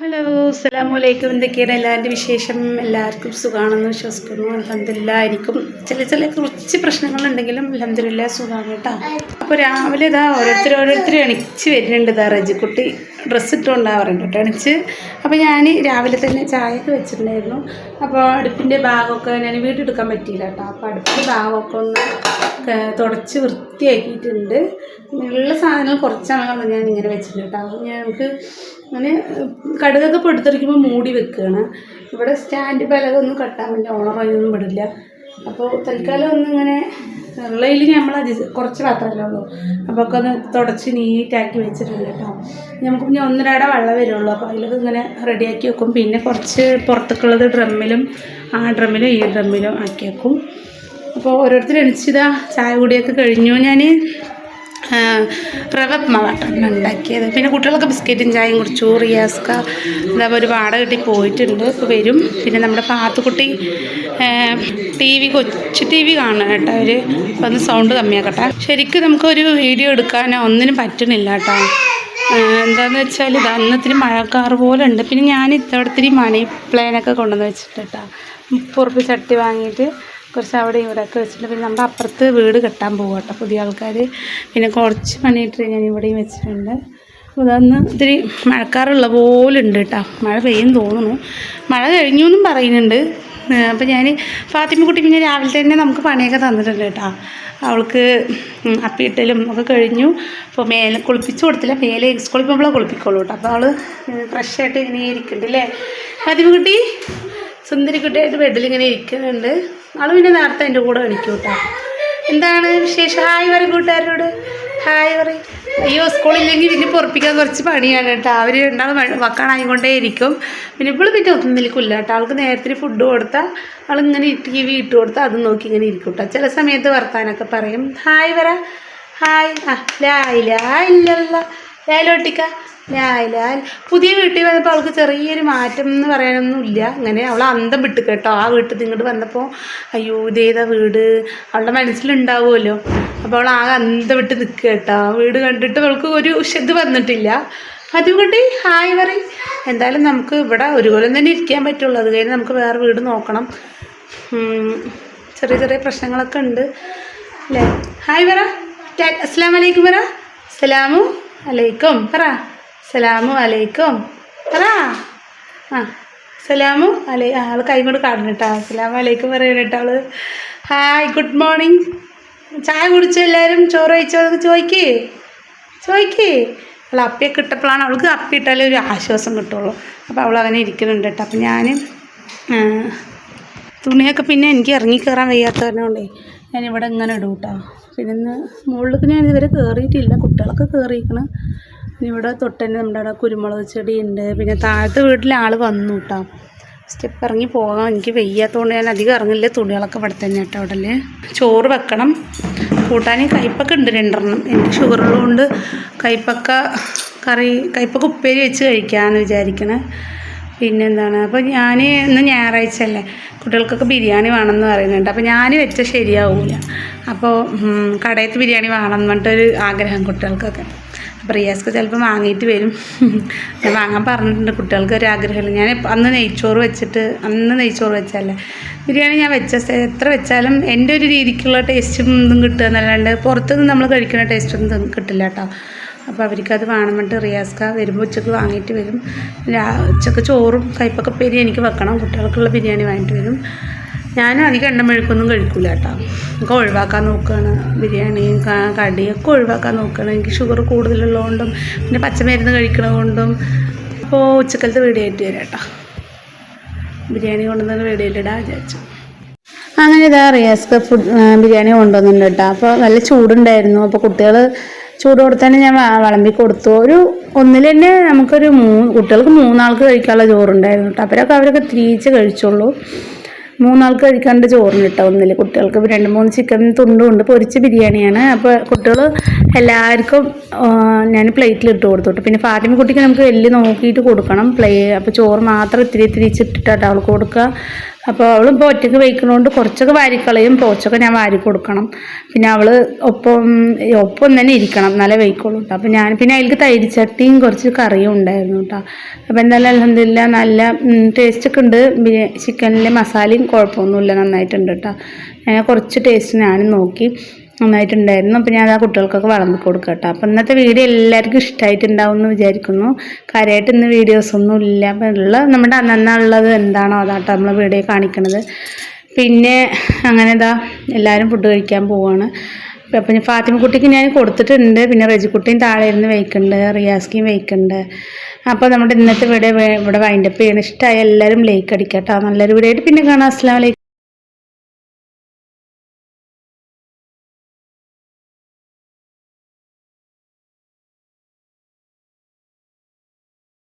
Hello അസ്സാം വലൈക്കും എന്തൊക്കെയാണ് എല്ലാവരുടെ വിശേഷം? എല്ലാവർക്കും സുഖമാണെന്ന് വിശ്വസിക്കുന്നു. അലഹമില്ല എനിക്കും ചില ചില കുറച്ച് പ്രശ്നങ്ങളുണ്ടെങ്കിലും അലഹമില്ല സുഖമാണ് കേട്ടോ. അപ്പോൾ രാവിലെ ഇതാ ഓരോരുത്തർ ഓരോരുത്തർ എണിച്ച് വരുന്നുണ്ട് ഇതാ റജിക്കുട്ടി ഡ്രസ്സ് ഇട്ടുകൊണ്ടാവാറുണ്ട് കേട്ടോ. എണിച്ച്. അപ്പോൾ ഞാൻ രാവിലെ തന്നെ ചായയൊക്കെ വെച്ചിട്ടുണ്ടായിരുന്നു. അപ്പോൾ അടുപ്പിന്റെ ഭാഗമൊക്കെ ഞാൻ വീട്ടിലെടുക്കാൻ പറ്റിയില്ല കേട്ടോ. അപ്പോൾ അടുപ്പിന്റെ ഭാഗമൊക്കെ ഒന്ന് തുടച്ച് വൃത്തിയാക്കിയിട്ടുണ്ട്. ഉള്ള സാധനങ്ങൾ കുറച്ചാണ് ഞാൻ ഇങ്ങനെ വെച്ചിട്ടുണ്ട് കേട്ടോ. ഞങ്ങൾക്ക് അങ്ങനെ കടുകൊക്കെ പൊടുത്തെറിക്കുമ്പോൾ മൂടി വെക്കുകയാണ്. ഇവിടെ സ്റ്റാൻഡ് പലതൊന്നും കട്ടാൻ വേണ്ടി ഓണർ അതിനൊന്നും വിടില്ല. അപ്പോൾ തൽക്കാലം ഒന്നിങ്ങനെ ഉള്ളതിൽ നമ്മൾ അതി കുറച്ച് പാത്രമല്ലേ ഉള്ളൂ. അപ്പോൾ ഒക്കെ ഒന്ന് തുടച്ച് നീറ്റാക്കി വെച്ചിട്ടുണ്ട് കേട്ടോ. നമുക്ക് പിന്നെ ഒന്നരാടെ വെള്ളം വരുള്ളൂ. അപ്പോൾ അതിലൊക്കെ ഇങ്ങനെ റെഡിയാക്കി വെക്കും. പിന്നെ കുറച്ച് പുറത്തേക്കുള്ളത് ഡ്രമ്മിലും ആ ഡ്രമ്മിലും ഈ ഡ്രമ്മിലും ആക്കി വെക്കും. അപ്പോൾ ഓരോരുത്തർ എണിച്ചിതാ ചായ കൂടിയൊക്കെ കഴിഞ്ഞു. ഞാൻ റവ ഉപ്മാവാട്ടാണ് ഉണ്ടാക്കിയത്. പിന്നെ കുട്ടികളൊക്കെ ബിസ്ക്കറ്റും ചായയും കുടിച്ചു റിയാസ്ക എന്താ ഒരു വാട കിട്ടി പോയിട്ടുണ്ട്. ഇപ്പോൾ വരും. പിന്നെ നമ്മുടെ പാത്തുക്കുട്ടി ടി വി കൊച്ചു ടി വി കാണണം കേട്ടോ. അവർ ഒന്ന് സൗണ്ട് കമ്മിയാക്കട്ടെ. ശരിക്കും നമുക്കൊരു വീഡിയോ എടുക്കാനോ ഒന്നിനും പറ്റണില്ല കേട്ടോ. എന്താന്ന് വെച്ചാൽ ഇത് അന്നത്തിരി മഴക്കാറ് പോലെ ഉണ്ട്. പിന്നെ ഞാൻ ഇത്തവണത്തിരി മണി പ്ലാനൊക്കെ കൊണ്ടുവന്ന് വെച്ചിട്ട് കേട്ടോ. ചട്ടി വാങ്ങിയിട്ട് കുറച്ച് അവിടെ ഇവിടെയൊക്കെ വെച്ചിട്ട് പിന്നെ നമ്മുടെ അപ്പുറത്ത് വീട് കെട്ടാൻ പോകും കേട്ടോ. പുതിയ ആൾക്കാർ. പിന്നെ കുറച്ച് പണിയിട്ട് ഞാൻ ഇവിടെയും വെച്ചിട്ടുണ്ട്. അതൊന്ന് ഇത്തിരി മഴക്കാറുള്ള പോലെ ഉണ്ട് കേട്ടോ. മഴ പെയ്യും തോന്നുന്നു. മഴ കഴിഞ്ഞു എന്നും പറയുന്നുണ്ട്. അപ്പം ഞാൻ ഫാത്തിമക്കുട്ടി പിന്നെ രാവിലെ തന്നെ നമുക്ക് പണിയൊക്കെ തന്നിട്ടുണ്ട് കേട്ടോ. അവൾക്ക് അപ്പിയിട്ടലും ഒക്കെ കഴിഞ്ഞു. അപ്പോൾ മേലെ കുളിപ്പിച്ച് കൊടുത്തില്ല. മേലെ സ്കൂളിൽ പോകുമ്പോഴേ കുളിപ്പിക്കുള്ളൂ കേട്ടോ. അപ്പോൾ അവൾ ഫ്രഷ് ആയിട്ട് ഇങ്ങനെ ഇരിക്കുന്നുണ്ട് അല്ലേ? ഫാത്തിമക്കുട്ടി സുന്ദരിക്കുട്ടിയായിട്ട് ബെഡിൽ ഇങ്ങനെ ഇരിക്കുന്നുണ്ട്. ആൾ പിന്നെ നേരത്തെ എന്റെ കൂടെ എണിക്കും കേട്ടോ എന്താണ് വിശേഷം? ഹായ് പറയും കൂട്ടുകാരോട് ഹായ് പറയും. അയ്യോ സ്കൂളില്ലെങ്കിൽ പിന്നെ പൊറപ്പിക്കാൻ കുറച്ച് പണിയാണ് കേട്ടോ അവർ രണ്ടാളും വക്കാണായിക്കൊണ്ടേ ഇരിക്കും പിന്നെ ഇപ്പോൾ പിന്നെ ഒന്നും നിൽക്കില്ല കേട്ടോ ആൾക്ക് നേരത്തെ ഫുഡ് കൊടുത്താൽ ആളിങ്ങനെ ടി വി ഇട്ട് കൊടുത്താൽ അത് നോക്കി ഇങ്ങനെ ഇരിക്കും കേട്ടോ ചില സമയത്ത് വർത്താനൊക്കെ പറയും. ഹായ് പറ. ഹായ്. ആ ലായ് ലായില്ലല്ല ലാലോട്ടിക്ക ലായലാൽ പുതിയ വീട്ടിൽ വന്നപ്പോൾ അവൾക്ക് ചെറിയൊരു മാറ്റം എന്ന് പറയാനൊന്നും ഇല്ല അങ്ങനെ അവൾ അന്തം വിട്ട് കേട്ടോ. ആ വീട്ടിൽ നിന്ന് ഇങ്ങോട്ട് വന്നപ്പോൾ അയ്യോ ഇതേതാ വീട്. അവളുടെ മനസ്സിലുണ്ടാവുമല്ലോ. അപ്പോൾ അവൾ ആകെ അന്തം വിട്ട് നിൽക്കുക കേട്ടോ. ആ വീട് കണ്ടിട്ട് അവൾക്ക് ഒരു ഇത് വന്നിട്ടില്ല. അതുകൊണ്ട് ഹായ് പറ എന്തായാലും നമുക്ക് ഇവിടെ ഒരു കൊല്ലം തന്നെ ഇരിക്കാൻ പറ്റുള്ളൂ. അത് കഴിഞ്ഞ് നമുക്ക് വേറെ വീട് നോക്കണം. ചെറിയ ചെറിയ പ്രശ്നങ്ങളൊക്കെ ഉണ്ട്. അല്ലേ? ഹായ് പറ. അസ്സാം വലൈക്കും പറ. അസ്സലാമു അലൈക്കും. പറ. സലാമു അലൈക്കും. പറ. ആ സലാമു അലൈ ആൾ കൈ കൊണ്ട് കാണണം കേട്ടോ. സലാമു അലൈക്കും പറയണം കേട്ടോ അവൾ ഹായ് ഗുഡ് മോർണിംഗ് ചായ കുടിച്ചു എല്ലാവരും ചോറ് കഴിച്ചോ? ചോദിക്കേ. ചോദിക്കേ. അവൾ അപ്പിയൊക്കെ ഇട്ടപ്പോഴാണ് അവൾക്ക് അപ്പി ഇട്ടാലേ ഒരു ആശ്വാസം കിട്ടുള്ളൂ. അപ്പോൾ അവൾ അങ്ങനെ ഇരിക്കുന്നുണ്ട് കേട്ടോ. അപ്പം ഞാൻ തുണിയൊക്കെ പിന്നെ എനിക്ക് ഇറങ്ങി കയറാൻ വയ്യാത്ത ഞാനിവിടെ ഇങ്ങനെ ഇടും കേട്ടോ പിന്നെ ഇന്ന് മുകളിലേക്ക് ഞാൻ ഇതുവരെ കയറിയിട്ടില്ല കുട്ടികളൊക്കെ കയറിയിരിക്കണം ഇവിടെ തൊട്ട് തന്നെ നമ്മുടെ അവിടെ കുരുമുളക് ചെടി ഉണ്ട്. പിന്നെ താഴത്തെ വീട്ടിൽ ആൾ വന്നു കേട്ടോ സ്റ്റെപ്പ് ഇറങ്ങി പോകാം. എനിക്ക് വെയ്യാത്തതുകൊണ്ട് ഞാൻ അധികം ഇറങ്ങില്ല തുണികളൊക്കെ ഇവിടെ തന്നെ കേട്ടോ അവിടെ ചോറ് വെക്കണം. കൂട്ടാൻ കയ്പ്പൊക്കെ ഉണ്ട് രണ്ടെണ്ണം എനിക്ക് ഷുഗർ ഉള്ളതുകൊണ്ട് കയ്പ്പക്ക കറി കയ്പ്പൊക്കെ ഉപ്പേരി വെച്ച് കഴിക്കാമെന്ന് വിചാരിക്കണേ. പിന്നെന്താണ്? അപ്പോൾ ഞാൻ ഇന്ന് ഞായറാഴ്ച അല്ലേ കുട്ടികൾക്കൊക്കെ ബിരിയാണി വേണമെന്ന് പറയുന്നുണ്ട്. അപ്പോൾ ഞാൻ വെച്ചാൽ ശരിയാവില്ല അപ്പോൾ കടയത്ത് ബിരിയാണി വേണം പറഞ്ഞിട്ടൊരു ആഗ്രഹം കുട്ടികൾക്കൊക്കെ. അപ്പോൾ റിയാസ്ക്ക് ചിലപ്പോൾ വാങ്ങിയിട്ട് വരും. ഞാൻ വാങ്ങാൻ പറഞ്ഞിട്ടുണ്ട് കുട്ടികൾക്ക് ഒരു ആഗ്രഹമില്ല ഞാൻ അന്ന് നെയ്ച്ചോറ് വെച്ചിട്ട് അന്ന് നെയ്ച്ചോറ് വെച്ചാലേ ബിരിയാണി ഞാൻ വെച്ച എത്ര വെച്ചാലും എന്റെ ഒരു രീതിക്കുള്ള ടേസ്റ്റും ഇതും കിട്ടുക എന്നല്ലാണ്ട് പുറത്തുനിന്ന് നമ്മൾ കഴിക്കുന്ന ടേസ്റ്റൊന്നും കിട്ടില്ല കേട്ടോ. അപ്പോൾ അവർക്കത് വേണം പറഞ്ഞിട്ട് റിയാസ്ക വരുമ്പോൾ ഉച്ചയ്ക്ക് വാങ്ങിയിട്ട് വരും. ഉച്ചയ്ക്ക് ചോറും കയ്പൊക്കെ പേരി എനിക്ക് വെക്കണം. കുട്ടികൾക്കുള്ള ബിരിയാണി വാങ്ങിയിട്ട് വരും. ഞാൻ അധികം എണ്ണ മെഴുക്കൊന്നും കഴിക്കില്ല കേട്ടോ. ഒക്കെ ഒഴിവാക്കാൻ നോക്കുകയാണ് ബിരിയാണിയും കടിയൊക്കെ ഒഴിവാക്കാൻ നോക്കുകയാണ് എനിക്ക് ഷുഗർ കൂടുതലുള്ളതുകൊണ്ടും പിന്നെ പച്ചമരുന്ന് കഴിക്കണതുകൊണ്ടും. അപ്പോൾ ഉച്ചക്കലത്തെ വീടിയായിട്ട് വരാം കേട്ടോ. ബിരിയാണി കൊണ്ടുവന്ന് വീഡിയോ ഇടാൻ വിചാരിച്ചു. അങ്ങനെ ഇതാ റിയാസ്ക്ക് ഫുഡ് ബിരിയാണി കൊണ്ടുവന്നിട്ടുണ്ട് കേട്ടോ. അപ്പോൾ നല്ല ചൂടുണ്ടായിരുന്നു. അപ്പോൾ കുട്ടികൾ ചൂട് കൊടുത്തന്നെ ഞാൻ വിളമ്പി കൊടുത്തു. ഒരു ഒന്നിൽ തന്നെ നമുക്കൊരു മൂന്ന് കുട്ടികൾക്ക് മൂന്നാൾക്ക് കഴിക്കാനുള്ള ചോറുണ്ടായിരുന്നു കേട്ടോ അവരൊക്കെ അവരൊക്കെ തിരിച്ച് കഴിച്ചുള്ളൂ മൂന്നാൾക്ക് കഴിക്കാണ്ട് ചോറിന് കേട്ടോ ഒന്നിൽ കുട്ടികൾക്ക് രണ്ട് മൂന്ന് ചിക്കൻ തുണ്ടും ഉണ്ട്. പൊരിച്ച ബിരിയാണിയാണ്. അപ്പോൾ കുട്ടികൾ എല്ലാവർക്കും ഞാൻ പ്ലേറ്റിൽ ഇട്ട് കൊടുത്തു പിന്നെ ഫാത്തിമ കുട്ടിക്ക് നമുക്ക് വലിയ നോക്കിയിട്ട് കൊടുക്കണം. പ്ലേ അപ്പോൾ ചോറ് മാത്രം ഇത്തിരി ഇത്തിരി ഇട്ടിട്ടാട്ടോ അവൾക്ക് കൊടുക്കുക. അപ്പോൾ അവളിപ്പോൾ ഒറ്റയ്ക്ക് വയ്ക്കണോണ്ട് കുറച്ചൊക്കെ വാരിക്കളയും പോച്ചൊക്കെ ഞാൻ വാരി കൊടുക്കണം. പിന്നെ അവൾ ഒപ്പം ഒപ്പം തന്നെ ഇരിക്കണം എന്നാലേ വയ്ക്കുള്ളൂ കേട്ടോ അപ്പോൾ ഞാൻ പിന്നെ അതിലേക്ക് തൈര് ചട്ടിയും കുറച്ച് കറിയും ഉണ്ടായിരുന്നു കേട്ടോ അപ്പോൾ എന്തായാലും അലഹമില്ല നല്ല ടേസ്റ്റ് ഒക്കെ ഉണ്ട്. പിന്നെ ചിക്കനിലെ മസാലയും കുഴപ്പമൊന്നുമില്ല നന്നായിട്ടുണ്ട് കേട്ടോ ഞാൻ കുറച്ച് ടേസ്റ്റ് ഞാനും നോക്കി. നന്നായിട്ടുണ്ടായിരുന്നു. അപ്പോൾ ഞാൻ ആ കുട്ടികൾക്കൊക്കെ വളർന്നു കൊടുക്കാം കേട്ടോ അപ്പോൾ ഇന്നത്തെ വീഡിയോ എല്ലാവർക്കും ഇഷ്ടമായിട്ടുണ്ടാവും എന്ന് വിചാരിക്കുന്നു. കാര്യമായിട്ട് ഇന്ന് വീഡിയോസൊന്നും ഇല്ല. അപ്പം ഉള്ള നമ്മുടെ അന്നുള്ളത് എന്താണോ അതാട്ടോ നമ്മൾ വീഡിയോ കാണിക്കണത്. പിന്നെ അങ്ങനെ ഇതാ എല്ലാവരും ഫുഡ് കഴിക്കാൻ പോവാണ്. അപ്പം ഫാത്തിമ കുട്ടിക്ക് ഞാൻ കൊടുത്തിട്ടുണ്ട്. പിന്നെ റജിക്കുട്ടിയും താഴെ ഇരുന്ന് വയ്ക്കുന്നുണ്ട്. റിയാസ്കിയും വയ്ക്കുന്നുണ്ട്. അപ്പോൾ നമ്മുടെ ഇന്നത്തെ വീഡിയോ ഇവിടെ വൈൻഡപ്പ് ചെയ്യണം. ഇഷ്ടമായ എല്ലാവരും ലൈക്ക് അടിക്കാം കേട്ടോ നല്ലൊരു വീഡിയോ ആയിട്ട് പിന്നെ കാണാം. അസ്സാം വലൈക്കും